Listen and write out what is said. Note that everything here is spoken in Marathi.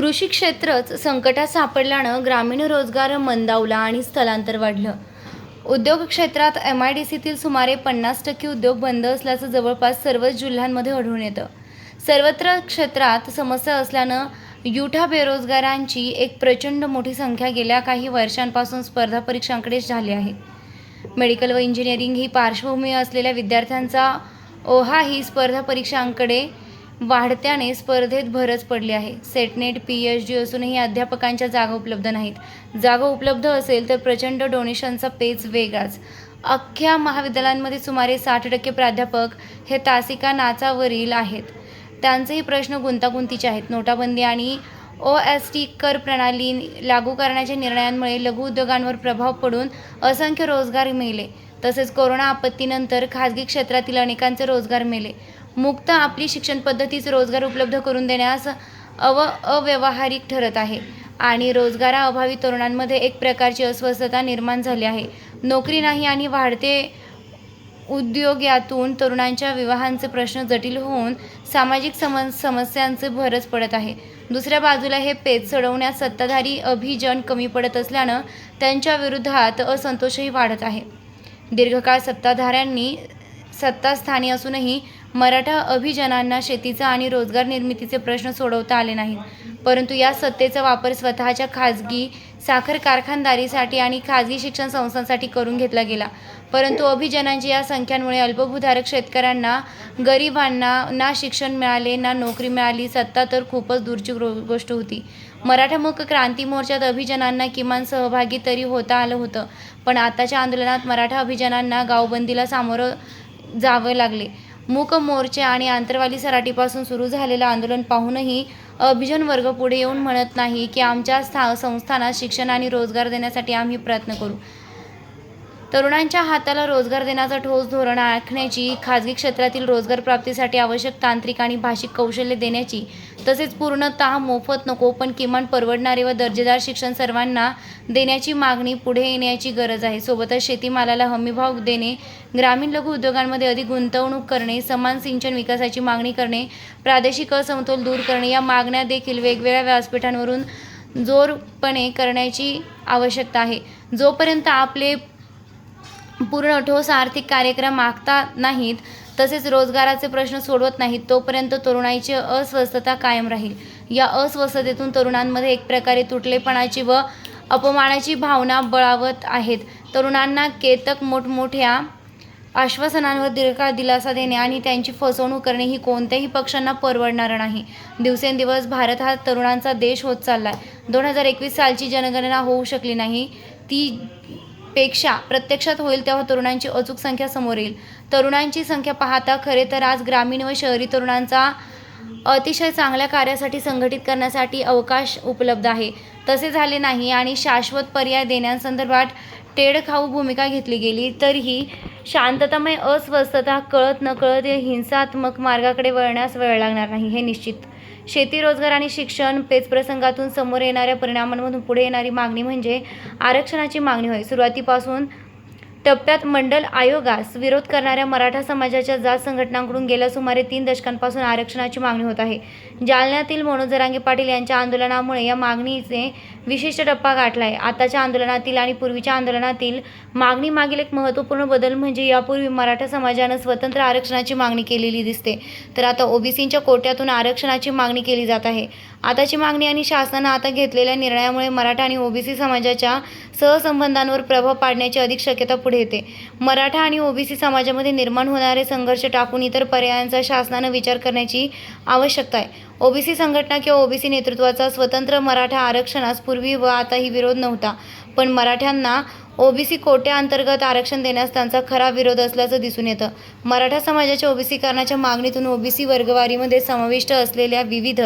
कृषी क्षेत्रच संकटात सापडल्यानं ग्रामीण रोजगार मंदावला आणि स्थलांतर वाढलं. उद्योग क्षेत्रात एम आय डी सीतील सुमारे पन्नास टक्के उद्योग बंद असल्याचं जवळपास सर्वच जिल्ह्यांमध्ये आढळून येतं. सर्वत्र क्षेत्रात समस्या असल्यानं युठा बेरोजगारांची एक प्रचंड मोठी संख्या गेल्या काही वर्षांपासून स्पर्धा परीक्षांकडे झाली आहे. मेडिकल व इंजिनिअरिंग ही पार्श्वभूमी असलेल्या विद्यार्थ्यांचा ओहा ही स्पर्धा परीक्षांकडे वाढत्याने स्पर्धेत भरच पडली आहे. सेटनेट पी एच डी असूनही अध्यापकांच्या जागा उपलब्ध नाहीत. जागा उपलब्ध असेल तर प्रचंड डोनेशनचा पेच वेगळाच अख्ख्या महाविद्यालयांमध्ये सुमारे साठ टक्के प्राध्यापक हे तासिका नाचावरील आहेत. त्यांचेही प्रश्न गुंतागुंतीचे आहेत. नोटाबंदी आणि ओ एस टी कर प्रणाली लागू करण्याच्या निर्णयांमुळे लघु उद्योगांवर प्रभाव पडून असंख्य रोजगार मिळले तसेच कोरोना आपत्तीनंतर खाजगी क्षेत्रातील अनेकांचे रोजगार मिळले मुक्त आपली शिक्षण पद्धतीच रोजगार उपलब्ध करून देण्यास अव अव्यवहारिक ठरत आहे. आणि रोजगाराअभावी तरुणांमध्ये एक प्रकारची अस्वस्थता निर्माण झाली आहे. नोकरी नाही आणि वाढते उद्योग यातून तरुणांच्या विवाहांचे प्रश्न जटिल होऊन सामाजिक सम समस्यांचे भरच पडत आहे. दुसऱ्या बाजूला हे पेच चढवण्यात सत्ताधारी अभिजन कमी पडत असल्यानं त्यांच्या विरोधात असंतोषही वाढत आहे. दीर्घकाळ सत्ताधाऱ्यांनी सत्तास्थानी असूनही मराठा अभिजनांना शेतीचा आणि रोजगार निर्मितीचे प्रश्न सोडवता आले नाहीत. परंतु या सत्तेचा वापर स्वतःच्या खाजगी साखर कारखानदारीसाठी आणि खाजगी शिक्षण संस्थांसाठी करून घेतला गेला. परंतु अभिजनांची या संख्यांमुळे अल्पभूधारक शेतकऱ्यांना गरिबांना ना शिक्षण मिळाले ना नोकरी मिळाली सत्ता तर खूपच दूरची गो- गोष्ट होती. मराठामुख क्रांती मोर्चात अभिजनांना किमान सहभागी तरी होता आलं होतं पण आताच्या आंदोलनात मराठा अभिजनांना गावबंदीला सामोरं जावं लागले. मूक मोर्चे आणि आंतरवाली सराटीपासून सुरू झालेलं आंदोलन पाहूनही अभिजन वर्ग पुढे येऊन म्हणत नाही की आमच्या स्था संस्थानात शिक्षण आणि रोजगार देण्यासाठी आम्ही प्रयत्न करू. तरुणांच्या हाताला रोजगार देण्याचा ठोस धोरण आखण्याची खाजगी क्षेत्रातील रोजगार प्राप्तीसाठी आवश्यक तांत्रिक आणि भाषिक कौशल्य देण्याची तसेच पूर्णतः मोफत नको पण किमान परवडणारे व दर्जेदार शिक्षण सर्वांना देण्याची मागणी पुढे येण्याची गरज आहे. सोबतच शेतीमालाला हमीभाव देणे ग्रामीण लघु उद्योगांमध्ये अधिक गुंतवणूक करणे समान सिंचन विकासाची मागणी करणे प्रादेशिक असमतोल दूर करणे या मागण्या देखील वेगवेगळ्या व्यासपीठांवरून जोरपणे करण्याची आवश्यकता आहे. जोपर्यंत आपले पूर्ण ठोस आर्थिक कार्यक्रम मागता नाहीत तसेच रोजगाराचे प्रश्न सोडवत नाहीत तोपर्यंत तरुणाईची अस्वस्थता कायम राहील. या अस्वस्थतेतून तरुणांमध्ये एक प्रकारे तुटलेपणाची व अपमानाची भावना बळावत आहेत. तरुणांना केतक मोठमोठ्या आश्वासनांवर दीर्घकाळ दिलासा देणे आणि त्यांची फसवणूक करणे ही कोणत्याही पक्षांना परवडणार नाही. दिवसेंदिवस भारत हा तरुणांचा देश होत चालला आहे दोन हजार एकवीस सालची जनगणना होऊ शकली नाही. ती पेक्षा प्रत्यक्षात होईल तेव्हा तरुणांची अचूक संख्या समोर येईल. तरुणांची संख्या पाहता खरे तर आज ग्रामीण व शहरी तरुणांचा अतिशय चांगल्या कार्यासाठी संघटित करण्यासाठी अवकाश उपलब्ध आहे. तसे झाले नाही आणि शाश्वत पर्याय देण्यासंदर्भात टेडखाऊ भूमिका घेतली गेली. तरीही शांततामय अस्वस्थता कळत नकळत या हिंसात्मक मार्गाकडे वळण्यास वेळ लागणार नाही हे निश्चित शेती रोजगार आणि शिक्षण पेच प्रसंगातून समोर येणाऱ्या परिणामांमधून पुढे येणारी मागणी म्हणजे आरक्षणाची मागणी होय. सुरुवातीपासून टप्प्यात मंडल आयोगास विरोध करणाऱ्या मराठा समाजाच्या जात संघटनांकडून गेल्या सुमारे तीन दशकांपासून आरक्षणाची मागणी होत आहे. जालन्यातील मनोजरांगे पाटील यांच्या आंदोलनामुळे या मागणीचे विशिष्ट टप्पा गाठला आहे आताच्या आंदोलनातील आणि पूर्वीच्या आंदोलनातील मागणी मागील एक महत्त्वपूर्ण बदल म्हणजे यापूर्वी मराठा समाजानं स्वतंत्र आरक्षणाची मागणी केलेली दिसते. तर आता ओबीसींच्या कोट्यातून आरक्षणाची मागणी केली जात आहे. आताची मागणी आणि शासनानं आता घेतलेल्या निर्णयामुळे मराठा आणि ओबीसी समाजाच्या सहसंबंधांवर प्रभाव पाडण्याची अधिक शक्यता पुढे येते. मराठा आणि ओबीसी समाजामध्ये निर्माण होणारे संघर्ष टाकून इतर पर्यायांचा शासनानं विचार करण्याची आवश्यकता आहे. ओबीसी संघटना किंवा ओबीसी नेतृत्वाचा स्वतंत्र मराठा आरक्षणास पूर्वी व आताही विरोध नव्हता. पण मराठ्यांना ओबीसी कोट्याअंतर्गत आरक्षण देण्यास त्यांचा खरा विरोध असल्याचं दिसून येतं. मराठा समाजाच्या ओबीसीकरणाच्या मागणीतून ओबीसी वर्गवारीमध्ये समाविष्ट असलेल्या विविध